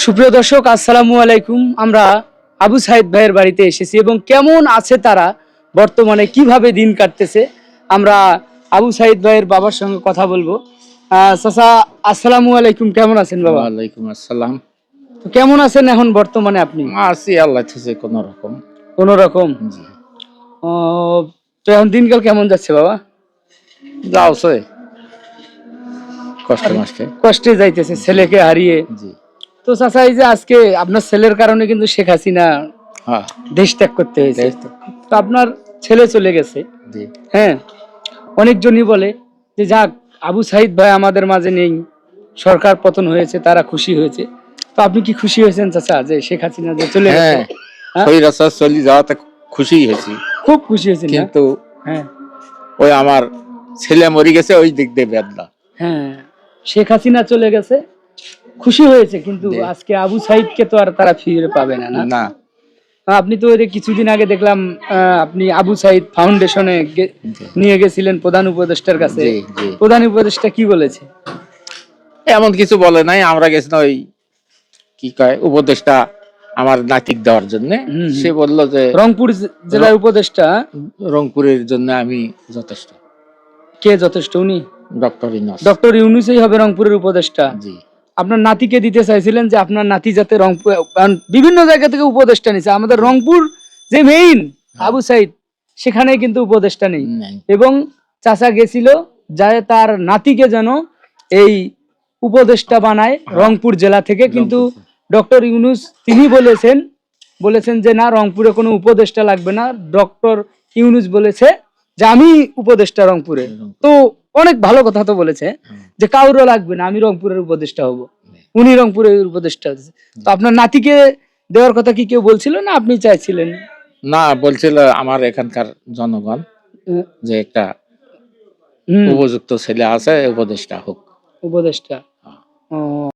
সুপ্রিয় দর্শক আসসালামু আলাইকুম। আমরা আবু সাহেদ ভাইয়ের বাড়িতে এসেছি এবং কেমন আছে তারা? বর্তমানে কীভাবে দিন কাটতেছে? আমরা আবু সাইদ ভাইয়ের বাবার সঙ্গে কথা বলব। চাচা আসসালামু আলাইকুম। কেমন আছেন বাবা? ওয়ালাইকুম আসসালাম। তো কেমন আছেন এখন বর্তমানে আপনি? আছি আল্লাহ থেকে কোন রকম। কোন রকম? তো এখন দিনকাল কেমন যাচ্ছে বাবা? যাও সে কষ্ট কষ্টে যাইতেছে ছেলেকে হারিয়ে। জি। তো চাচা এই যে আজকে আপনার ছেলের কারণে কিন্তু শেখ হাসিনা হ্যাঁ। দেশ ত্যাগ করতে হয়েছে। তো আপনার ছেলে চলে গেছে। হ্যাঁ অনেকজনই বলে যে যাক আবু সাইদ ভাই আমাদের মাঝে নেই। সরকার পতন হয়েছে তারা খুশি হয়েছে। তো আপনি কি খুশি হয়েছেন চাচা যে শেখ হাসিনা যে চলে গেছে? হ্যাঁ। হ্যাঁ? চলি যাওয়াতে খুশি হয়েছি। খুব খুশি হয়েছেন না? কিন্তু হ্যাঁ। ওই আমার ছেলে মরে গেছে ওই দিক দিয়ে বেদলা হ্যাঁ। শেখ হাসিনা চলে গেছে খুশি হয়েছে কিন্তু আজকে আবু সাইদকে তো আর তারা ফিরে পাবে না না? আপনি তো কিছুদিন আগে দেখলাম আপনি আবু সাইদ ফাউন্ডেশনে নিয়ে গেছিলেন প্রধান উপদেষ্টার কাছে। প্রধান উপদেষ্টা কি বলেছে? এমন কিছু বলে নাই আমরা গেছি না ওই কি কয় উপদেশটা আমার নাতিক দেওয়ার জন্য। সে বলল যে রংপুর জেলার উপদেষ্টা? রংপুরের জন্য আমি যথেষ্ট। কে যথেষ্ট উনি? ডক্টর ইনস ডক্টর ইউনুসই হবে রংপুরের উপদেষ্টা। জি। আপনার নাতিকে দিতে চাইছিলেন যে আপনার নাতি যাতে রংপুর বিভিন্ন জায়গা থেকে উপদেষ্টা নিছে। আমাদের রংপুর যে মেইন আবু সাইদ সেখানে কিন্তু উপদেষ্টা নেই। এবং চাচা গেছিল যায় তার নাতিকে যেন এই উপদেষ্টা বানায় রংপুর জেলা থেকে। কিন্তু ডক্টর ইউনুস তিনি বলেছেন বলেছেন যে না রংপুরে কোনো উপদেষ্টা লাগবে না। ডক্টর ইউনুস বলেছে যে আমি উপদেষ্টা রংপুরে। তো অনেক ভালো কথা তো বলেছে যে কাউরও লাগবে না আমি রংপুরের উপদেষ্টা হব। উনি রংপুরের উপদেষ্টা। তো আপনার নাতিকে দেওয়ার কথা কি কেউ বলছিল না আপনি চাইছিলেন? না বলছিল আমার এখানকার জনগণ যে একটা উপযুক্ত ছেলে আছে উপদেষ্টা হোক। উপদেষ্টা। ও,